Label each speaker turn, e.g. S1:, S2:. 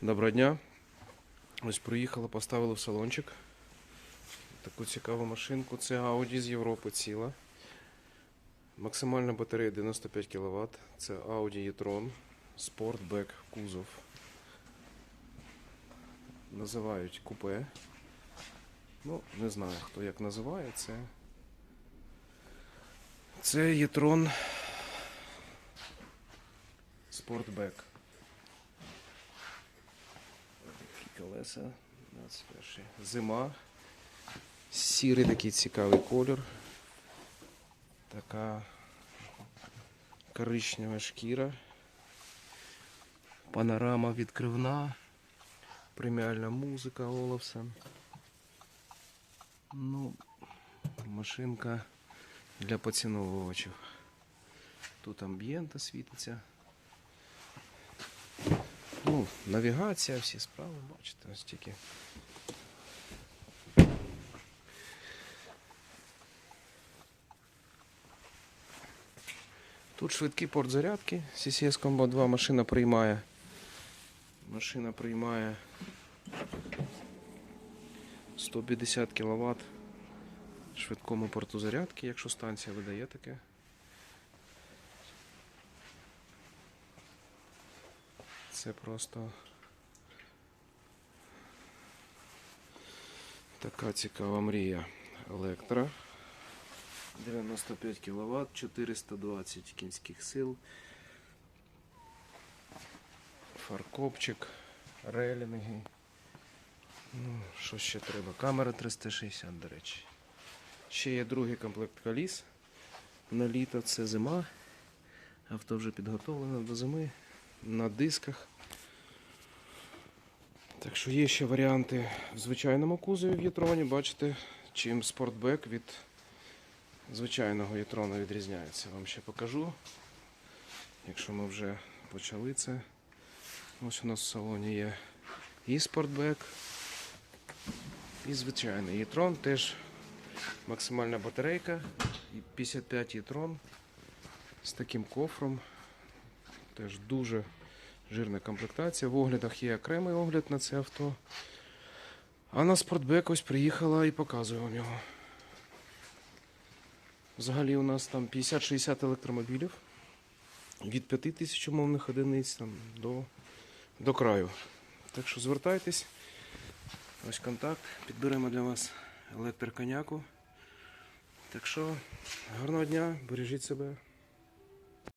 S1: Доброго дня. Ось приїхали, поставили в салончик. Таку цікаву машинку. Це Audi з Європи ціла. Максимальна батарея 95 кВт. Це Audi e-tron Sportback кузов. Називають купе. Ну, не знаю, хто як називає це. Це e-tron Sportback. Колеса. 21. Зима. Сірий такий цікавий колір. Така коричнева шкіра. Панорама відкривна. Преміальна музика Олафсен. Ну, машинка для поціновувачів. Тут амбієнта світиться. Ну, навігація, всі справи, бачите, ось тільки. Тут швидкий порт зарядки. CCS Combo 2 машина приймає. Машина приймає 150 кВт швидкому порту зарядки, якщо станція видає таке. Це просто така цікава мрія. Електро. 95 кВт, 420 кінських сил. Фаркопчик, рейлінги. Ну, що ще треба? Камера 360, до речі. Ще є другий комплект коліс. На літо це зима. Авто вже підготовлене до зими на дисках. Так що є ще варіанти в звичайному кузові в Єтроні. Бачите, чим спортбек від звичайного Єтрона відрізняється. Вам ще покажу. Якщо ми вже почали це. Ось у нас в салоні є і спортбек, і звичайний Єтрон. Теж максимальна батарейка. І 55 Єтрон з таким кофром. Теж дуже жирна комплектація. В оглядах є окремий огляд на це авто. А на спортбек ось приїхала і показую вам його. Взагалі у нас там 50-60 електромобілів. Від 5 тисяч умовних одиниць там, до, до краю. Так що звертайтесь. Ось контакт. Підберемо для вас електроконяку. Так що гарного дня, бережіть себе.